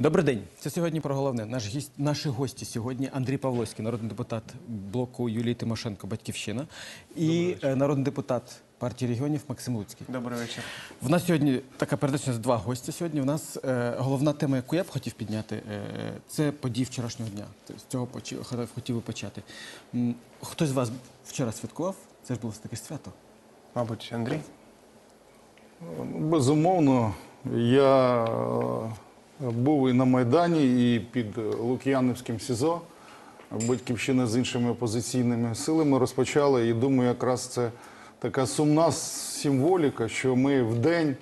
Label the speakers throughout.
Speaker 1: Добрий день. Це сьогодні про головне. Наш гість, наші гості сьогодні Андрій Павловський, народний депутат блоку Юлії Тимошенко, Батьківщина, і е, народний депутат партії регіонів Максим Луцький.
Speaker 2: Добрий вечір.
Speaker 1: В нас сьогодні така передача з два гості. Сьогодні у нас е, головна тема, яку я б хотів підняти, е, це події вчорашнього дня. З цього хотів- би почати. Хтось з вас вчора святкував? Це ж було таке свято.
Speaker 2: Мабуть, Андрій.
Speaker 3: Безумовно, я був і на Майдані, і під Лук'янівським СІЗО. Батьківщина з іншими опозиційними силами розпочала. І думаю, якраз це така сумна символіка, що ми в день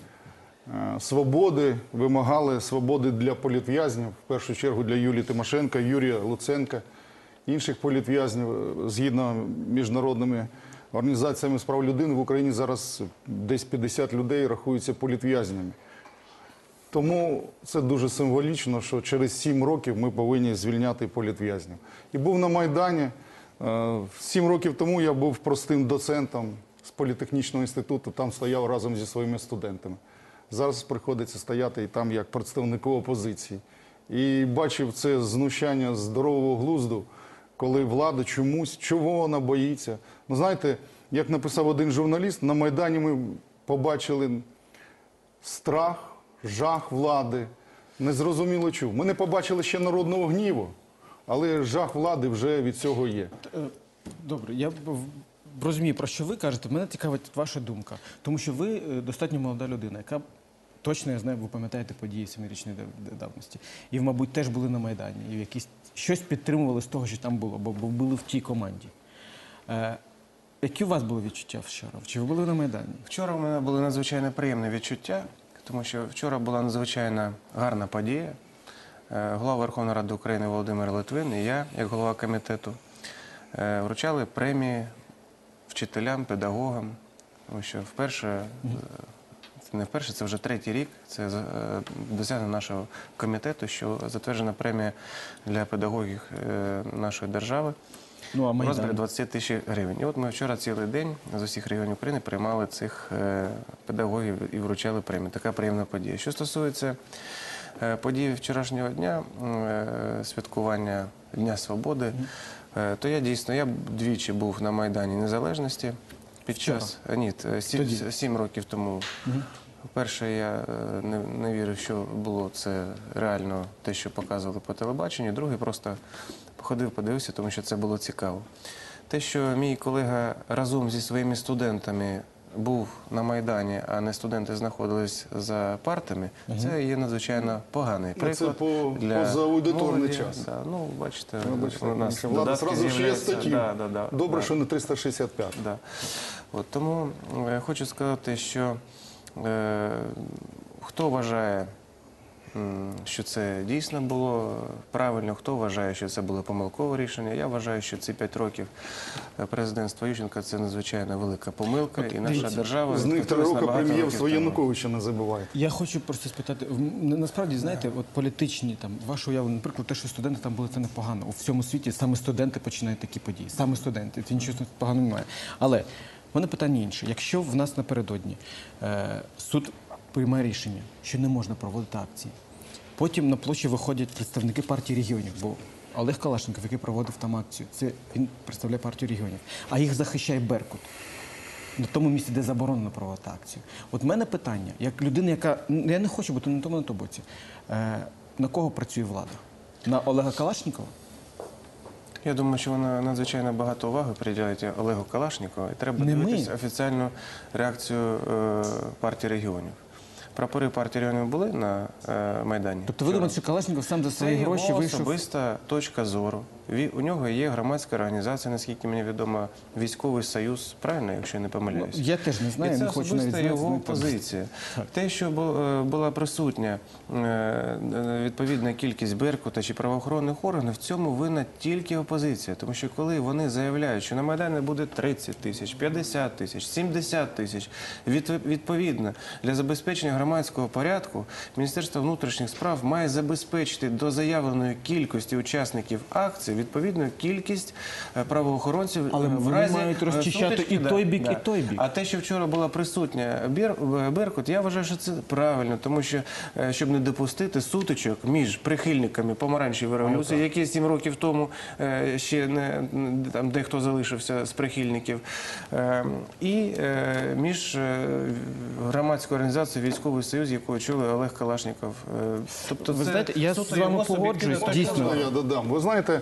Speaker 3: е, свободи вимагали свободи для політв'язнів, в першу чергу для Юлії Тимошенка, Юрія Луценка, інших політв'язнів е, згідно міжнародними організаціями з прав людини в Україні зараз десь 50 людей рахуються політв'язнями. Тому це дуже символічно, що через сім років ми повинні звільняти політв'язнів. І був на Майдані. Е, Сім років тому я був простим доцентом з політехнічного інституту, там стояв разом зі своїми студентами. Зараз приходиться стояти і там як представнику опозиції. І бачив це знущання здорового глузду, коли влада чомусь, чого вона боїться. Ну, знаєте, як написав один журналіст, на Майдані ми побачили страх, жах влади. Незрозуміло чув. Ми не побачили ще народного гніву, але жах влади вже від цього є.
Speaker 1: Е, Добре, я розумію, про що ви кажете. Мене цікавить ваша думка. Тому що ви е, достатньо молода людина, яка точно, я знаю, ви пам'ятаєте події семирічної давності. І, мабуть, теж були на Майдані. І якісь щось підтримували з того, що там було, бо, бо були в тій команді. Е, які у вас були відчуття вчора? Чи ви були на Майдані?
Speaker 2: Вчора у мене були надзвичайно приємні відчуття, тому що вчора була надзвичайно гарна подія. Е, Голова Верховної Ради України Володимир Литвин і я, як голова комітету, е, вручали премії вчителям, педагогам, тому що вперше. е, це Не вперше, це вже третій рік. Це досягнення нашого комітету, що затверджена премія для педагогів нашої держави.
Speaker 1: Ну, а
Speaker 2: розмірі 20 тисяч гривень. І от ми вчора цілий день з усіх регіонів України приймали цих е, педагогів і вручали премії. Така приємна подія. Що стосується е, події вчорашнього дня, е, святкування Дня Свободи, то я дійсно я двічі був на Майдані Незалежності під час а, ні, сім, сім років тому. Перше, я не, не вірив, що було це реально те, що показували по телебаченню. Друге, просто походив, подивився, тому що це було цікаво. Те, що мій колега разом зі своїми студентами був на Майдані, а не студенти знаходились за партами, це є надзвичайно поганий
Speaker 3: Ну, це
Speaker 2: приклад.
Speaker 3: по-
Speaker 2: для
Speaker 3: позааудиторний
Speaker 2: молоді.
Speaker 3: час.
Speaker 2: Да, ну, бачите,
Speaker 3: Вибачте,
Speaker 2: у нас
Speaker 3: є
Speaker 2: з'являються.
Speaker 3: статті.
Speaker 2: Да, да, да,
Speaker 3: Добре,
Speaker 2: да.
Speaker 3: що не 365.
Speaker 2: Да. От, тому е, хочу сказати, що е, хто вважає, що це дійсно було правильно, хто вважає, що це було помилкове рішення. Я вважаю, що ці п'ять років е, президентства Ющенка це надзвичайно велика помилка, і наша
Speaker 1: дивіться,
Speaker 2: держава
Speaker 3: З них три роки прем'єрства. Януковича не забуває.
Speaker 1: Я хочу просто спитати, насправді, знаєте, от політичні там ваше уявлення, наприклад, те, що студенти там були, це непогано. У всьому світі саме студенти починають такі події. Саме студенти. Це нічого поганого немає. Але в мене питання інше. Якщо в нас напередодні е, суд приймає рішення, що не можна проводити акції, потім на площі виходять представники партії регіонів, бо Олег Калашников, який проводив там акцію, це він представляє партію регіонів, а їх захищає Беркут на тому місці, де заборонено проводити акцію. От в мене питання, як людина, яка ну, я не хочу бути на тому на тому боці. Е, на кого працює влада? На Олега Калашнікова?
Speaker 2: Я думаю, що вона надзвичайно багато уваги приділяє Олегу Калашнікову. І треба
Speaker 1: Не ми.
Speaker 2: дивитися офіціальну реакцію е, партії регіонів. Прапори партії регіонів були на е, Майдані.
Speaker 1: Тобто ви думаєте, що Калашніков сам за
Speaker 2: Це
Speaker 1: свої
Speaker 2: його
Speaker 1: гроші вийшов?
Speaker 2: особиста точка зору. У нього є громадська організація, наскільки мені відомо, військовий союз, правильно, якщо я не
Speaker 1: Ну,
Speaker 2: помиляюсь.
Speaker 1: я теж не знаю,
Speaker 2: І це
Speaker 1: не хочу навіть знати.
Speaker 2: його позиція. Те, що е, була присутня е, е, відповідна кількість Беркута чи правоохоронних органів, в цьому винна тільки опозиція. Тому що коли вони заявляють, що на Майдані буде 30 тисяч, 50 тисяч, 70 тисяч, відповідно для забезпечення громадського порядку Міністерство внутрішніх справ має забезпечити до заявленої кількості учасників акції відповідну кількість е, правоохоронців
Speaker 1: Але
Speaker 2: е, в
Speaker 1: вони
Speaker 2: разі
Speaker 1: мають
Speaker 2: е,
Speaker 1: розчищати
Speaker 2: сутички,
Speaker 1: і той бік,
Speaker 2: да.
Speaker 1: і той бік.
Speaker 2: А те, що вчора була присутня Бір, Беркут, я вважаю, що це правильно, тому що щоб не допустити сутичок між прихильниками помаранчевої революції, які сім років тому ще не там дехто залишився з прихильників, е, і між громадською організацією військовий союз, яку очолює Олег Калашніков. Тобто,
Speaker 1: Ви
Speaker 2: це
Speaker 1: знаєте, я з вами погоджуюсь, дійсно.
Speaker 3: Я додам. Ви знаєте,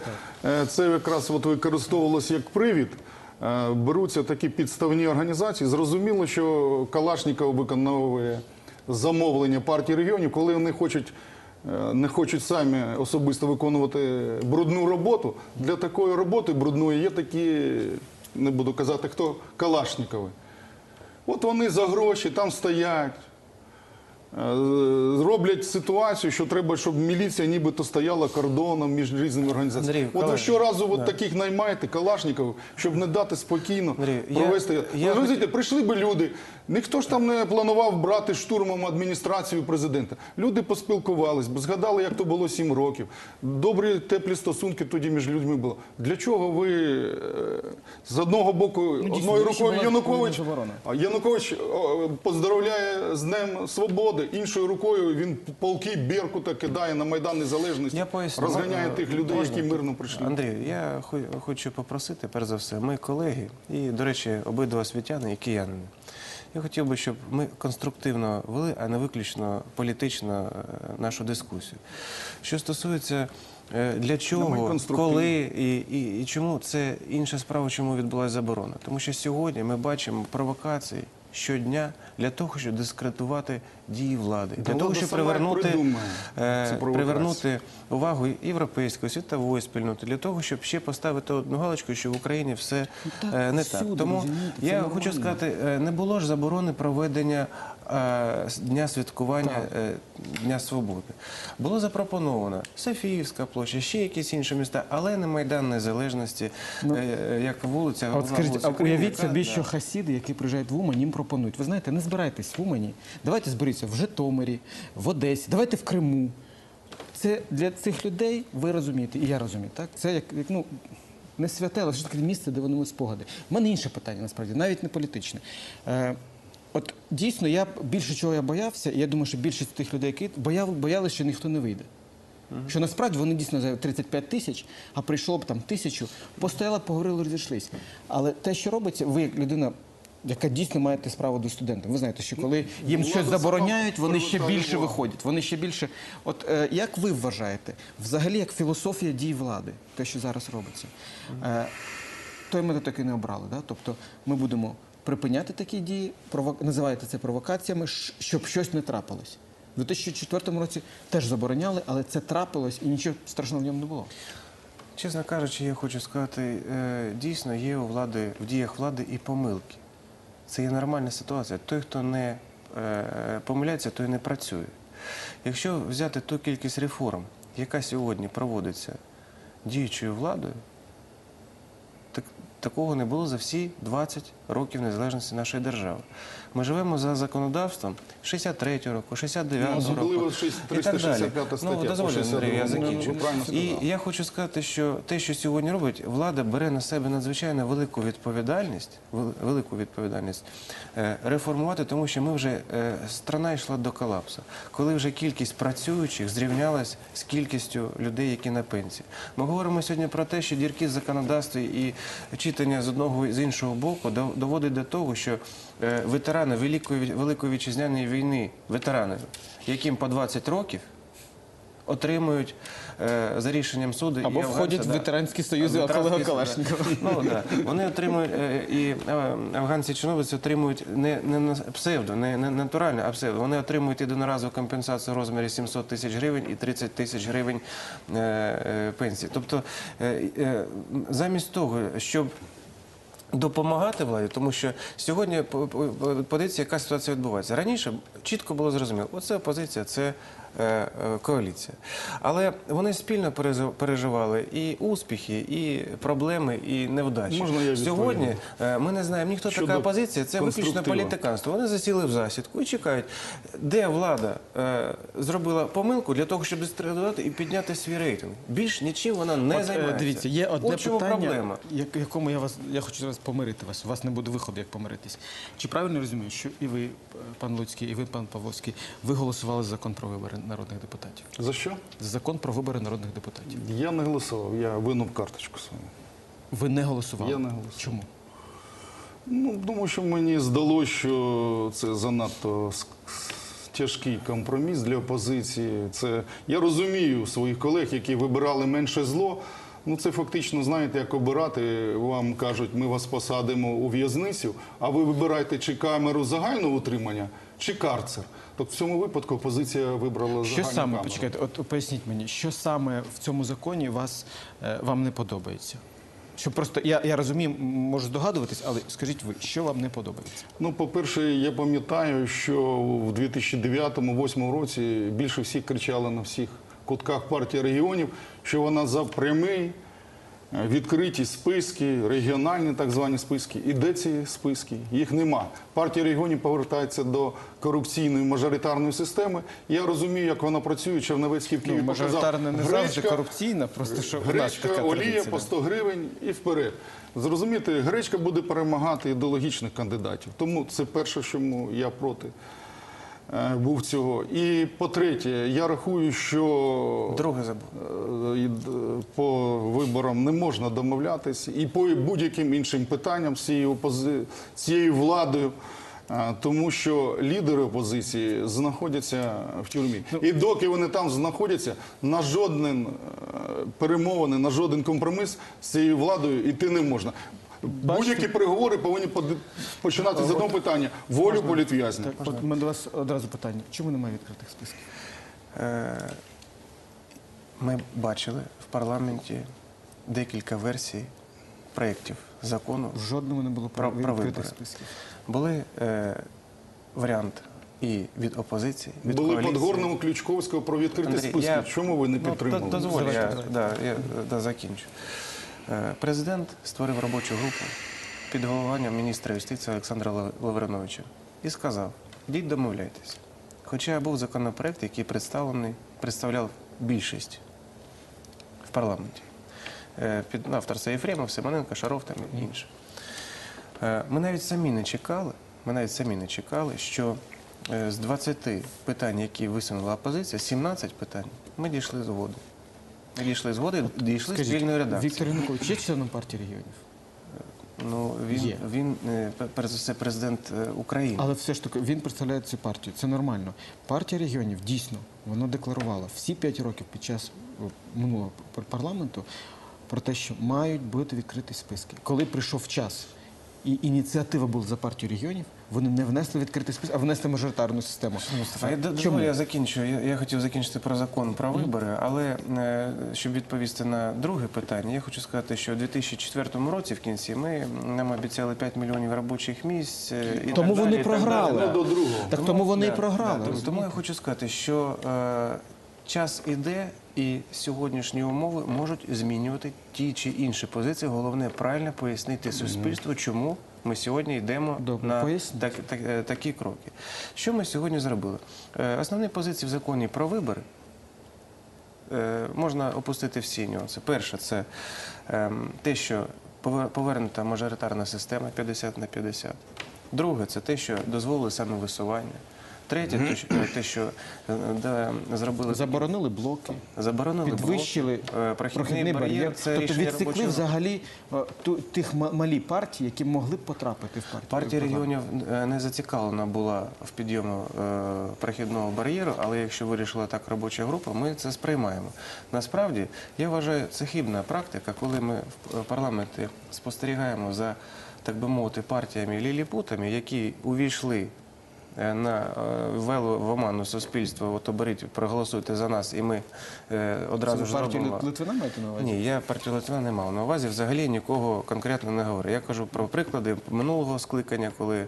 Speaker 3: це якраз от використовувалося як привід. Е, Беруться такі підставні організації. Зрозуміло, що Калашніков виконує замовлення партії регіонів, коли вони хочуть. е, Не хочуть самі особисто виконувати брудну роботу. Для такої роботи брудної є такі, не буду казати хто, Калашнікови. От вони за гроші там стоять, Е, Роблять ситуацію, що треба, щоб міліція нібито стояла кордоном між різними організаціями.
Speaker 2: Андрій,
Speaker 3: от ви щоразу от таких наймаєте калашників, щоб не дати спокійно
Speaker 2: Андрій,
Speaker 3: провести.
Speaker 2: я я...
Speaker 3: розумієте, прийшли би люди. Ніхто ж там не планував брати штурмом адміністрацію президента. Люди поспілкувались, бо згадали, як то було сім років. Добрі теплі стосунки тоді між людьми було. Для чого ви е, з одного боку
Speaker 1: Ну,
Speaker 3: одною рукою Янукович. Янукович о, поздравляє з Днем Свободи, іншою рукою він полки Беркута кидає на Майдан Незалежності,
Speaker 2: Я поясню.
Speaker 3: розганяє тих людей,
Speaker 2: можна?
Speaker 3: які мирно прийшли.
Speaker 2: Андрію, я хо- хочу попросити, перш за все, ми колеги, і, до речі, обидва освітяни і киянини. Я хотів би, щоб ми конструктивно вели, а не виключно політично е, нашу дискусію. Що стосується е, для чого, коли і, і, і чому, це інша справа, чому відбулася заборона. Тому що сьогодні ми бачимо провокації щодня для того, щоб дискредитувати дії влади, для того, щоб привернути, е, привернути увагу європейської світової спільноти для того, щоб ще поставити одну галочку, що в Україні все
Speaker 1: так
Speaker 2: е, не
Speaker 1: всюди,
Speaker 2: так. Тому я
Speaker 1: нормально.
Speaker 2: хочу сказати, е, не було ж заборони проведення дня святкування Дня Свободи. Було запропоновано Софіївська площа, ще якісь інші міста, але не Майдан Незалежності, е, як вулиця.
Speaker 1: От скажіть,
Speaker 2: вулиця
Speaker 1: а уявіть собі, що хасіди, які приїжджають в Умань, їм пропонують. Ви знаєте, не збирайтесь в Умані, давайте зберіться в Житомирі, в Одесі, давайте в Криму. Це для цих людей, ви розумієте, і я розумію, так? Це як, як ну, не святе, але ж таки місце, де вони спогади. У мене інше питання, насправді, навіть не політичне. Е, от дійсно, я більше чого я боявся, і я думаю, що більшість тих людей, які бояв, боялися, що ніхто не вийде. Що насправді вони дійсно за 35 тисяч, а прийшло б там тисячу, постояли, поговорили, розійшлися. Але те, що робиться, ви як людина, яка дійсно маєте справу до студентів, ви знаєте, що коли їм щось забороняють, вони ще більше виходять. Вони ще більше. От е, як ви вважаєте, взагалі як філософія дій влади, те, що зараз робиться, е, той метод таки не обрали. Да? Тобто ми будемо припиняти такі дії, прово... називаєте це провокаціями, щоб щось не трапилось. У 2004 році теж забороняли, але це трапилось і нічого страшного в ньому не було.
Speaker 2: Чесно кажучи, я хочу сказати, е, дійсно є у влади в діях влади і помилки. Це є нормальна ситуація. Той, хто не е, помиляється, той не працює. Якщо взяти ту кількість реформ, яка сьогодні проводиться діючою владою, так, такого не було за всі 20 років незалежності нашої держави. Ми живемо за законодавством 63-го року, 69-го року.
Speaker 3: Особливо
Speaker 2: і так далі.
Speaker 3: 365 стаття
Speaker 2: Ну, дозвольте, Андрій, я
Speaker 3: 62-му.
Speaker 2: закінчу.
Speaker 3: Правильно
Speaker 2: І я хочу сказати, що те, що сьогодні робить, влада бере на себе надзвичайно велику відповідальність, вели- велику відповідальність е, реформувати, тому що ми вже е, страна йшла до колапсу, коли вже кількість працюючих зрівнялась з кількістю людей, які на пенсії. Ми говоримо сьогодні про те, що дірки в законодавстві і читання з одного з іншого боку доводить до того, що е, ветерани Великої Великої вітчизняної війни, ветерани, яким по 20 років отримують е, за рішенням суду
Speaker 1: Або
Speaker 2: і
Speaker 1: входять
Speaker 2: афганці,
Speaker 1: в ветеранські союзи
Speaker 2: Ветеранські
Speaker 1: Калашникова.
Speaker 2: Ну, да. Вони отримують, е, і е, афганці чорнобильці отримують не, не на псевдо, не, не натурально, а псевдо. Вони отримують єдиноразову компенсацію в розмірі 700 тисяч гривень і 30 тисяч гривень е, е, пенсії. Тобто, е, е, замість того, щоб допомагати владі, тому що сьогодні по- по- подивіться, яка ситуація відбувається. Раніше чітко було зрозуміло, оце опозиція, це коаліція. Але вони спільно пережив- переживали і успіхи, і проблеми, і невдачі.
Speaker 3: Можна я?
Speaker 2: Сьогодні е, ми не знаємо ніхто
Speaker 3: Щодо
Speaker 2: така опозиція, це виключно політиканство. Вони засіли в засідку і чекають, де влада е, зробила помилку для того, щоб дискредитувати і підняти свій рейтинг. Більш нічим вона не
Speaker 1: От, е,
Speaker 2: займається.
Speaker 1: Дивіться, є одне
Speaker 2: От чому
Speaker 1: питання,
Speaker 2: проблема.
Speaker 1: як- якому я вас я хочу зараз помирити вас. У вас не буде виходу, як помиритись. Чи правильно розумію, що і ви, пан Луцький, і ви, пан Павловський, ви голосували за закон про вибори народних депутатів?
Speaker 3: За що?
Speaker 1: За закон про вибори народних депутатів.
Speaker 3: Я не голосував, я винув карточку свою.
Speaker 1: Ви не голосували?
Speaker 3: Я не голосував.
Speaker 1: Чому?
Speaker 3: Ну, тому що мені здалося, що це занадто тяжкий компроміс для опозиції. Це я розумію своїх колег, які вибирали менше зло. Ну, це фактично, знаєте, як обирати. Вам кажуть, ми вас посадимо у в'язницю, а ви вибираєте чи камеру загального утримання, чи карцер. Так в цьому випадку опозиція вибрала
Speaker 1: Що саме,
Speaker 3: камеру.
Speaker 1: почекайте, от поясніть мені, що саме в цьому законі вас, е, вам не подобається? Що просто я, я розумію, можу здогадуватись, але скажіть ви, що вам не подобається?
Speaker 3: Ну, по-перше, я пам'ятаю, що в 2009-2008 році більше всіх кричали на всіх кутках партії регіонів, що вона за прямий, відкриті списки, регіональні так звані списки. І де ці списки? Їх нема. Партія регіонів повертається до корупційної мажоритарної системи. Я розумію, як вона працює. Черновецький в Києві
Speaker 1: Ну,
Speaker 3: показав.
Speaker 1: мажоритарна не завжди корупційна, просто що у нас
Speaker 3: Гречка,
Speaker 1: така
Speaker 3: олія по
Speaker 1: да.
Speaker 3: 100 гривень і вперед. Зрозумієте, гречка буде перемагати ідеологічних кандидатів. Тому це перше, чому я проти е, був цього. І по-третє, я рахую, що
Speaker 2: Друге забув.
Speaker 3: е, д- по виборам не можна домовлятися і по будь-яким іншим питанням з цією, опози... з цією владою. Тому що лідери опозиції знаходяться в тюрмі, і доки вони там знаходяться, на жоден перемовини, на жоден компроміс з цією владою йти не можна. Будь-які переговори повинні починати з одного питання: волю політв'язня.
Speaker 1: От у мене до вас одразу питання. Чому немає відкритих списків?
Speaker 2: Е, Ми бачили в парламенті декілька версій проєктів закону.
Speaker 1: В жодному не було
Speaker 2: Про- про
Speaker 1: відкритих
Speaker 2: вибори.
Speaker 1: списків.
Speaker 2: Були е, варіанти і від опозиції, від
Speaker 3: Були
Speaker 2: коаліції.
Speaker 3: Подгорному Ключковського про відкриті
Speaker 2: Андрій,
Speaker 3: списки.
Speaker 2: я-
Speaker 3: Чому ви не
Speaker 2: Ну,
Speaker 3: підтримали?
Speaker 2: д- дозволь, я, да, я да, закінчу. Е, Президент створив робочу групу під головуванням міністра юстиції Олександра Лав- Лавриновича і сказав: йдіть домовляйтесь. Хоча був законопроект, який представлений, представляв більшість в парламенті. Е, Під авторство Єфремов, Симоненко, Шаров там і інші. Е, Ми навіть самі не чекали, ми навіть самі не чекали, що е, з 20 питань, які висунула опозиція, 17 питань, ми дійшли згоди. Ми дійшли згоди, дійшли
Speaker 1: Скажіть,
Speaker 2: спільної редакції.
Speaker 1: Віктор Янукович є членом партії регіонів?
Speaker 2: Ну, він,
Speaker 1: Є.
Speaker 2: він е, перш за все, президент е, України.
Speaker 1: Але все ж таки він представляє цю партію. Це нормально. Партія регіонів дійсно вона декларувала всі п'ять років під час минулого пар- парламенту про те, що мають бути відкриті списки. Коли прийшов час і ініціатива була за партію регіонів, вони не внесли відкритий список, а внесли мажоритарну систему.
Speaker 2: Мустафа, я,
Speaker 1: Чому?
Speaker 2: Я закінчу. Я, я хотів закінчити про закон про вибори, але е, щоб відповісти на друге питання, я хочу сказати, що у 2004 році в кінці ми нам обіцяли 5 мільйонів робочих місць. е, і
Speaker 1: Тому
Speaker 2: так
Speaker 1: вони
Speaker 2: далі, і так
Speaker 1: програли.
Speaker 2: далі.
Speaker 3: Не до другого.
Speaker 1: Так тому вони і програли.
Speaker 2: да, тому- тому я хочу сказати, що е, час іде, і сьогоднішні умови можуть змінювати ті чи інші позиції. Головне правильно пояснити суспільству, чому ми сьогодні йдемо
Speaker 1: Добре,
Speaker 2: на так, так, е, такі кроки. Що ми сьогодні зробили? Е, Основні позиції в законі про вибори. е, Можна опустити всі нюанси. Перше, це ем, те, що повернута мажоритарна система 50 на 50. Друге, це те, що дозволили самовисування. Третє, те, що- те, що е, да, зробили
Speaker 1: Заборонили блоки.
Speaker 2: заборонили
Speaker 1: Підвищили.
Speaker 2: Е,
Speaker 1: прохідний бар'єр,
Speaker 2: це
Speaker 1: тобто
Speaker 2: рішення
Speaker 1: відсекли
Speaker 2: робочого
Speaker 1: взагалі е, ту- тих ма- малі партії, які могли б потрапити в партію.
Speaker 2: Партія регіонів е, не зацікавлена була в підйому е, прохідного бар'єру, але якщо вирішила так робоча група, ми це сприймаємо. Насправді, я вважаю, це хибна практика, коли ми в парламенті спостерігаємо за, так би мовити, партіями ліліпутами, які увійшли е, на е, ввело в оману суспільство, от оберіть, проголосуйте за нас, і ми е, одразу ж зробимо.
Speaker 1: Лит- Литвина маєте на увазі?
Speaker 2: Ні, я партію Литвина не мав на увазі. Взагалі нікого конкретно не говорю. Я кажу про приклади минулого скликання, коли е,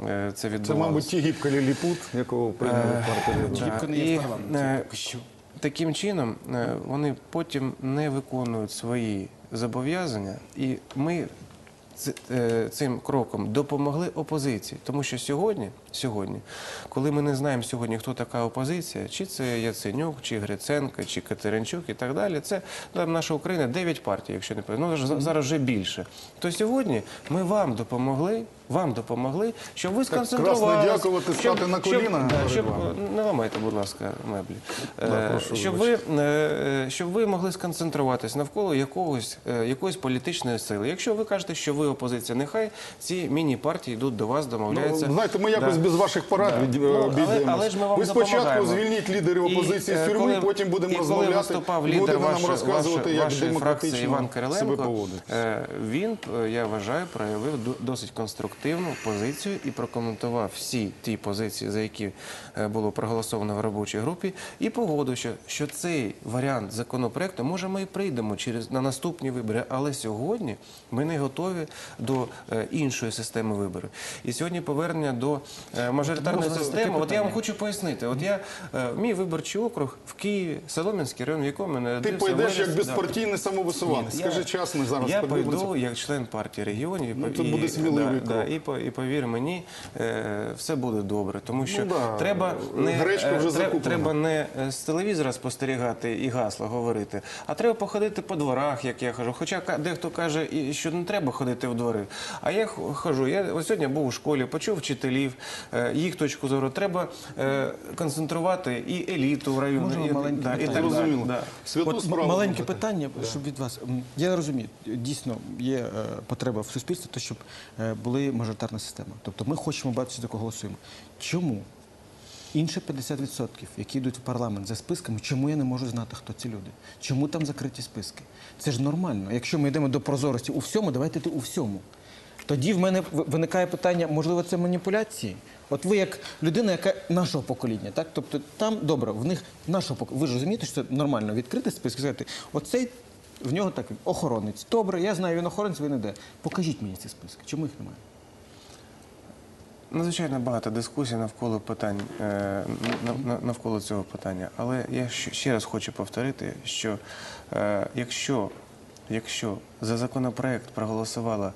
Speaker 2: це
Speaker 3: Це,
Speaker 2: відбувалося.
Speaker 3: мабуть, Тігіп Каліліпут, якого прийняли
Speaker 2: Е,
Speaker 3: партію.
Speaker 2: да.
Speaker 1: Не є
Speaker 2: І,
Speaker 1: в парламенті.
Speaker 2: е. Таким чином е, вони потім не виконують свої зобов'язання, і ми е, цим кроком допомогли опозиції. Тому що сьогодні, сьогодні, коли ми не знаємо сьогодні, хто така опозиція, чи це Яценюк, чи Гриценко, чи Катеринчук і так далі, це там наша Україна 9 партій, якщо не ну, зараз вже більше. То сьогодні ми вам допомогли. Вам допомогли, щоб ви сконцентрувалися.
Speaker 3: красно дякувати, стати на коліна,
Speaker 2: Щоб, щоб, не ламайте, будь ласка, меблі.
Speaker 3: Да,
Speaker 2: Е, щоб, ви, е, щоб ви могли сконцентруватись навколо якогось, е, якоїсь політичної сили. Якщо ви кажете, що ви опозиція, нехай ці міні-партії йдуть до вас, домовляються.
Speaker 3: Ну, знаєте, ми якось
Speaker 2: Да.
Speaker 3: без ваших порад
Speaker 2: Да.
Speaker 3: від,
Speaker 2: Ну, але- але ж ми вам
Speaker 3: Ви спочатку
Speaker 2: допомагаємо.
Speaker 3: звільніть лідерів опозиції
Speaker 2: е,
Speaker 3: з тюрми, потім будемо
Speaker 2: і коли виступав лідер
Speaker 3: нам розказувати, як
Speaker 2: вашої фракції Іван Кириленко, е, він, е, я вважаю, проявив до- досить конструктивну позицію і прокоментував всі ті позиції, за які е, було проголосовано в робочій групі, і погодив, що, що цей варіант законопроекту, може, ми і прийдемо через на наступні вибори, але сьогодні ми не готові до е, іншої системи виборів. І сьогодні повернення до е, мажоритарної системи. От я вам хочу пояснити. От я мій виборчий округ в Києві, Солом'янський район, в якому мене
Speaker 3: Ти пойдеш як безпартійний самовисуванець. Скажи
Speaker 2: я-
Speaker 3: чесно зараз.
Speaker 2: Я пойду як член партії регіонів.
Speaker 3: Ну,
Speaker 2: і-
Speaker 3: буде сміливий
Speaker 2: да, да. І, по- і повір мені, е, все буде добре. Тому що
Speaker 3: Ну да,
Speaker 2: треба не
Speaker 3: гречка вже
Speaker 2: е, треба,
Speaker 3: закуплена.
Speaker 2: треба не е, з телевізора спостерігати і гасла говорити, а треба походити по дворах, як я кажу. Хоча ка- дехто каже, і що не треба ходити в двори. А я хожу. Я ось сьогодні був у школі, почув вчителів, е, їх точку зору. Треба е, концентрувати і еліту в районі.
Speaker 1: Можна
Speaker 2: і,
Speaker 1: маленьке
Speaker 2: да,
Speaker 1: питання?
Speaker 3: Зрозуміло.
Speaker 2: Да.
Speaker 1: От маленьке питання, щоб від вас. Я розумію, дійсно є потреба в суспільстві, то щоб була мажоритарна система. Тобто ми хочемо бачити, за кого голосуємо. Чому інші 50%, які йдуть в парламент за списками, чому я не можу знати, хто ці люди? Чому там закриті списки? Це ж нормально. Якщо ми йдемо до прозорості у всьому, давайте йти у всьому. Тоді в мене виникає питання, можливо, це маніпуляції. От ви як людина, яка нашого покоління, так? Тобто там добре, в них нашого покоління. Ви ж розумієте, що це нормально відкрити список і сказати, оцей в нього так охоронець. Добре, я знаю, він охоронець, він іде. Покажіть мені ці списки. Чому їх немає?
Speaker 2: Надзвичайно багато дискусій навколо питань е, нав- нав- навколо цього питання. Але я ще раз хочу повторити, що е, якщо, якщо за законопроект проголосувала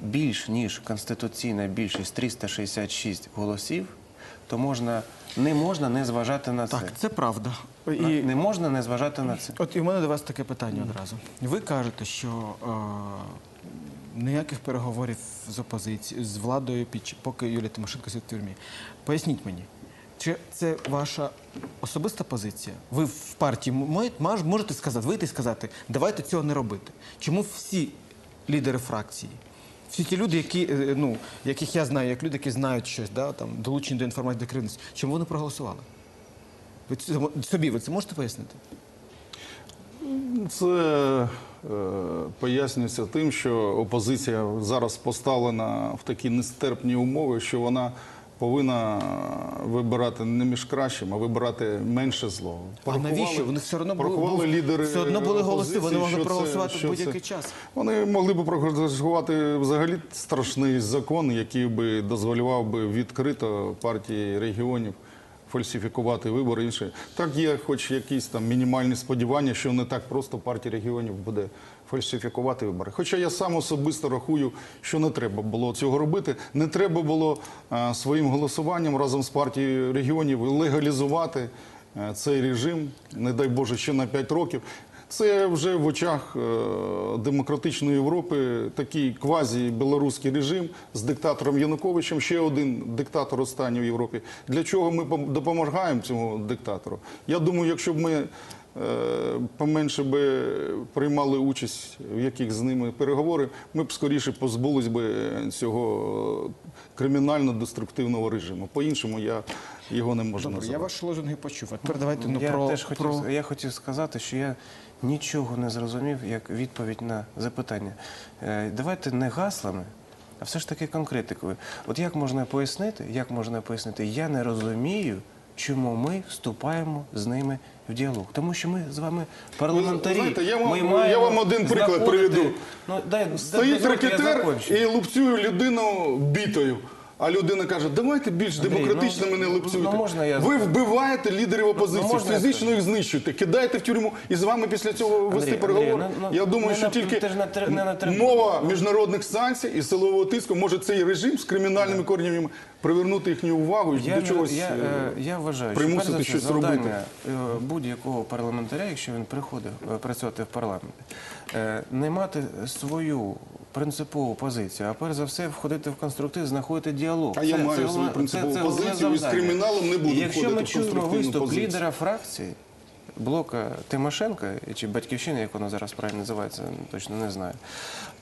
Speaker 2: більш ніж конституційна більшість 366 голосів, то можна не можна не зважати на це.
Speaker 1: Так, це правда.
Speaker 2: І
Speaker 1: І
Speaker 2: не можна не зважати на це.
Speaker 1: От і в мене до вас таке питання одразу. Ви кажете, що е, ніяких переговорів з опозицією, з владою, поки Юлія Тимошенко сидить в тюрмі. Поясніть мені, чи це ваша особиста позиція? Ви в партії можете сказати, вийти і сказати, давайте цього не робити. Чому всі лідери фракції? Всі ті люди, які, е, ну, яких я знаю, як люди, які знають щось, да, там, долучені до інформації до керівництва, чому вони проголосували? Ви собі ви це можете пояснити?
Speaker 3: Це е, пояснюється тим, що опозиція зараз поставлена в такі нестерпні умови, що вона повинна вибирати не між кращим, а вибирати менше зло.
Speaker 1: А навіщо? Вони все одно були-
Speaker 3: лідери
Speaker 1: все одно були голоси, вони могли проголосувати в будь-який час.
Speaker 3: Вони могли б проголосувати взагалі страшний закон, який би дозволяв би відкрито партії регіонів фальсифікувати вибори. Інше так є, хоч якісь там мінімальні сподівання, що не так просто партія регіонів буде фальсифікувати вибори. Хоча я сам особисто рахую, що не треба було цього робити. Не треба було а, своїм голосуванням разом з партією регіонів легалізувати е, цей режим, не дай Боже, ще на 5 років. Це вже в очах е, демократичної Європи такий квазі-білоруський режим з диктатором Януковичем, ще один диктатор останній в Європі. Для чого ми пом- допомагаємо цьому диктатору? Я думаю, якщо б ми поменше би приймали участь в яких з ними переговори, ми б скоріше позбулись би цього кримінально-деструктивного режиму. По-іншому я його не можу
Speaker 1: Добре, я
Speaker 3: називати.
Speaker 1: ваші лозунги почув. А тепер давайте ну,
Speaker 2: я
Speaker 1: про,
Speaker 2: теж хотів,
Speaker 1: про...
Speaker 2: я хотів сказати, що я нічого не зрозумів як відповідь на запитання. Е, Давайте не гаслами, а все ж таки конкретикою. От як можна пояснити, як можна пояснити, я не розумію, чому ми вступаємо з ними в діалог. Тому що ми з вами парламентарі.
Speaker 3: Ви знаєте, я вам-
Speaker 2: ми
Speaker 3: я вам один приклад
Speaker 2: знаходити-
Speaker 3: приведу.
Speaker 2: Ну, дай,
Speaker 3: Стоїть
Speaker 2: дозвольте,
Speaker 3: ракетер і лупцює людину бітою. А людина каже, давайте більш
Speaker 2: Андрій,
Speaker 3: демократично
Speaker 2: ну,
Speaker 3: лупцюйте.
Speaker 2: ну, можна я-
Speaker 3: Ви вбиваєте лідерів опозиції,
Speaker 2: Ну, можна я
Speaker 3: фізично
Speaker 2: скажу?
Speaker 3: їх знищуєте, кидаєте в тюрму і з вами після цього вести
Speaker 2: Андрій,
Speaker 3: переговори.
Speaker 2: Андрій, ну, ну,
Speaker 3: Я думаю,
Speaker 2: не
Speaker 3: що
Speaker 2: на-
Speaker 3: тільки
Speaker 2: ти на три- не на три-
Speaker 3: мова міжнародних санкцій і силового тиску може цей режим з кримінальними корнями привернути їхню увагу і
Speaker 2: Я,
Speaker 3: до чогось.
Speaker 2: я,
Speaker 3: е,
Speaker 2: е, я вважаю,
Speaker 3: примусити щось робити.
Speaker 2: е, будь-якого парламентаря, якщо він приходить працювати в парламент, не мати свою принципову позицію, а перш за все входити в конструктив, знаходити діалог.
Speaker 3: А я маю свою принципову
Speaker 2: це
Speaker 3: позицію і з криміналом не буду
Speaker 2: Якщо
Speaker 3: входити
Speaker 2: ми
Speaker 3: в
Speaker 2: чуємо
Speaker 3: конструктивну
Speaker 2: виступ
Speaker 3: позицію.
Speaker 2: лідера фракції, блока Тимошенка чи Батьківщини, як воно зараз правильно називається, точно не знаю.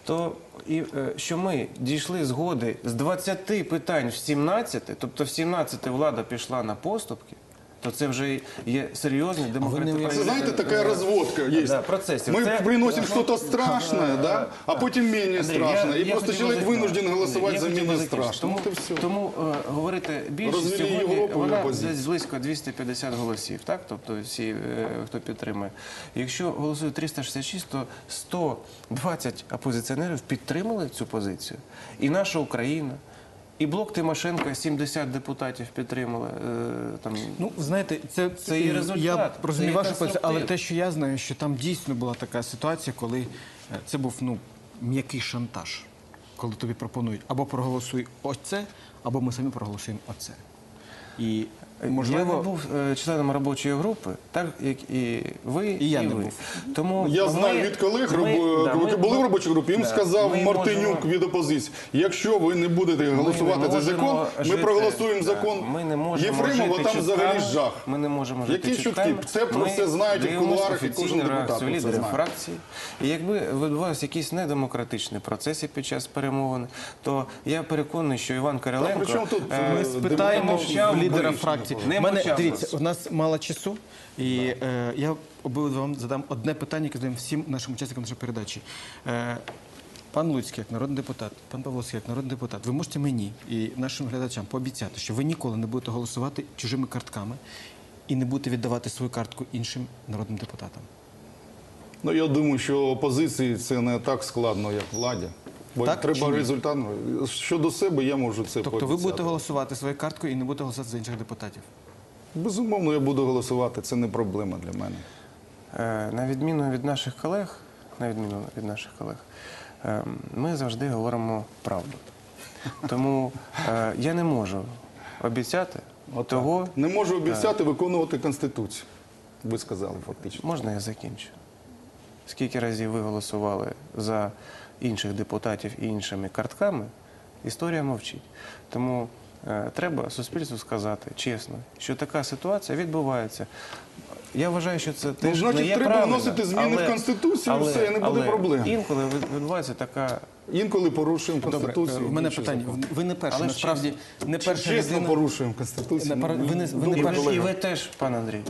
Speaker 2: То і е, що ми дійшли згоди з 20 питань в 17, тобто в 17 влада пішла на поступки, то це вже є серйозний демократичний
Speaker 3: Це, знаете, такая разводка есть.
Speaker 2: Да, процессив.
Speaker 3: Мы
Speaker 2: Це-
Speaker 3: приносим что-то страшное, да, а потім менее
Speaker 2: Андрій,
Speaker 3: страшное. И просто
Speaker 2: хотів
Speaker 3: человек
Speaker 2: би закінчити.
Speaker 3: вынужден голосовать
Speaker 2: Я
Speaker 3: за
Speaker 2: хотів
Speaker 3: менее
Speaker 2: закінчити.
Speaker 3: страшное.
Speaker 2: Тому,
Speaker 3: Вот и все.
Speaker 2: тому е, говорити більшість
Speaker 3: Розвели
Speaker 2: сьогодні,
Speaker 3: Європу і
Speaker 2: вона
Speaker 3: опозицію.
Speaker 2: десь близько 250 голосів, так? Тобто всі, е, хто підтримує. Якщо голосує 366, то 120 опозиціонерів підтримали цю позицію. І наша Україна, і блок Тимошенка 70 депутатів підтримали. е, Там,
Speaker 1: Ну, знаєте, це,
Speaker 2: Це і результат,
Speaker 1: Я
Speaker 2: це
Speaker 1: розумію
Speaker 2: і
Speaker 1: вашу позицію, але
Speaker 2: конструктив.
Speaker 1: те, що я знаю, що там дійсно була така ситуація, коли е, це був ну, м'який шантаж. Коли тобі пропонують або проголосуй оце, або ми самі проголосуємо оце. І
Speaker 2: Я не був е, членом робочої групи, так як і ви,
Speaker 1: І я не
Speaker 2: ви.
Speaker 1: був.
Speaker 2: Тому
Speaker 3: Я
Speaker 2: ми-
Speaker 3: знаю від колег,
Speaker 2: ми-
Speaker 3: роб-
Speaker 2: да, ми-
Speaker 3: були в робочій групі, їм
Speaker 2: да,
Speaker 3: сказав
Speaker 2: ми
Speaker 3: Мартинюк
Speaker 2: можемо-
Speaker 3: від опозиції, якщо ви не будете голосувати за закон, ми проголосуємо
Speaker 2: да,
Speaker 3: закон
Speaker 2: Ми не можемо
Speaker 3: Єфремова,
Speaker 2: жити
Speaker 3: там взагалі жах.
Speaker 2: Ми не можемо жити
Speaker 3: Які чутки?
Speaker 2: чутками.
Speaker 3: Це про
Speaker 2: Ми
Speaker 3: все знають і в
Speaker 2: дивимося
Speaker 3: кулуарах, і кожен депутат
Speaker 2: реакцію
Speaker 3: про це
Speaker 2: лідерів
Speaker 3: знає.
Speaker 2: фракції. І якби відбувався якийсь недемократичний процес під час перемовин, то я переконаний, що Іван Кириленко...
Speaker 3: при чому тут,
Speaker 2: е,
Speaker 3: е,
Speaker 1: ми спитаємо
Speaker 2: мовчав
Speaker 1: лідера
Speaker 2: би.
Speaker 1: фракції.
Speaker 2: Не
Speaker 1: У мене, дивіться, у нас мало часу, і е, я обидва вам задам одне питання, яке задаємо всім нашим учасникам нашої передачі. Е, Пан Луцький, як народний депутат, пан Павловський, як народний депутат, ви можете мені і нашим глядачам пообіцяти, що ви ніколи не будете голосувати чужими картками і не будете віддавати свою картку іншим народним депутатам.
Speaker 3: Ну я думаю, що опозиції це не так складно, як владі. Бо
Speaker 1: Так
Speaker 3: треба результат. Щодо себе я можу це
Speaker 1: Тобто ви будете голосувати своєю карткою і не будете голосувати за інших депутатів.
Speaker 3: Безумовно, я буду голосувати. Це не проблема для мене.
Speaker 2: Е, На відміну від наших колег, на відміну від наших колег, е, ми завжди говоримо правду. Тому е, я не можу обіцяти того,
Speaker 3: Не можу обіцяти виконувати конституцію. Ви сказали фактично.
Speaker 2: можна я закінчу. Скільки разів ви голосували за інших депутатів і іншими картками, історія мовчить. Тому е, треба суспільству сказати чесно, що така ситуація відбувається. Я вважаю, що це теж
Speaker 3: значить,
Speaker 2: не є
Speaker 3: треба
Speaker 2: правильно,
Speaker 3: вносити зміни в Конституцію, все, і не буде
Speaker 2: але
Speaker 3: проблем.
Speaker 2: Інколи відбувається така
Speaker 3: Інколи порушуємо конституцію.
Speaker 1: е, в мене питання. Ви не перший, насправді не перша
Speaker 3: Чесно
Speaker 1: людина.
Speaker 3: порушуємо конституцію.
Speaker 1: Ви не- ви не
Speaker 3: Добре,
Speaker 2: і ви теж, пан Андрій.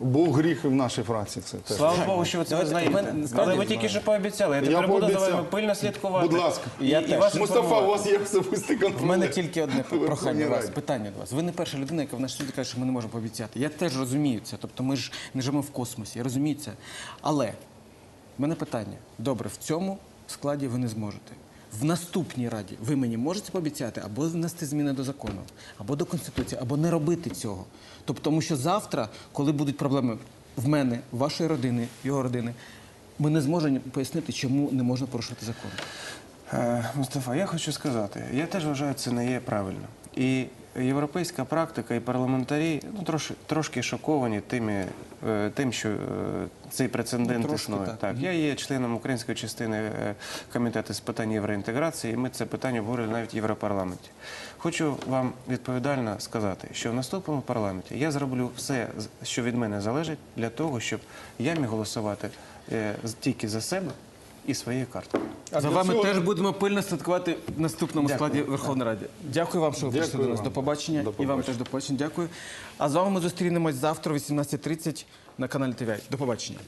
Speaker 3: Був гріх і в нашій фракції. Це теж.
Speaker 2: Слава Богу, що ви це
Speaker 1: Давайте,
Speaker 2: знаєте. Але ви тільки що пообіцяли. Я тепер буду за вами пильно слідкувати.
Speaker 3: Будь ласка.
Speaker 1: Я
Speaker 2: і
Speaker 1: теж.
Speaker 2: вас
Speaker 3: Мустафа, у вас є особистий контроль.
Speaker 1: В мене тільки одне прохання до вас, питання до вас. Ви не перша людина, яка в нашій суді каже, що ми не можемо пообіцяти. Я теж розумію це. Тобто ми ж не живемо в космосі, я розумію це. Але в мене питання. Добре, в цьому складі ви не зможете. В наступній раді ви мені можете пообіцяти або внести зміни до закону, або до конституції, або не робити цього. Тобто, тому що завтра, коли будуть проблеми в мене, вашої родини, його родини, ми не зможемо пояснити, чому не можна порушувати закон.
Speaker 2: Е, Мустафа, я хочу сказати, я теж вважаю, це не є правильно. І європейська практика і парламентарі ну, трошки, трошки шоковані тими, е, тим, що е, цей прецедент
Speaker 1: Ну,
Speaker 2: існує.
Speaker 1: так.
Speaker 2: я є членом української частини е, комітету з питань євроінтеграції, і ми це питання обговорювали навіть в Європарламенті. Хочу вам відповідально сказати, що в наступному парламенті я зроблю все, що від мене залежить, для того, щоб я міг голосувати з- тільки за себе і своєю карткою.
Speaker 3: А
Speaker 1: За вами
Speaker 3: цього-
Speaker 1: теж будемо пильно слідкувати в наступному
Speaker 2: Дякую.
Speaker 1: складі Верховної Ради. Дякую вам, що ви прийшли до нас. До побачення. І вам теж до побачення. Дякую. А з вами ми зустрінемось завтра о 18.30 на каналі ТВ. До побачення.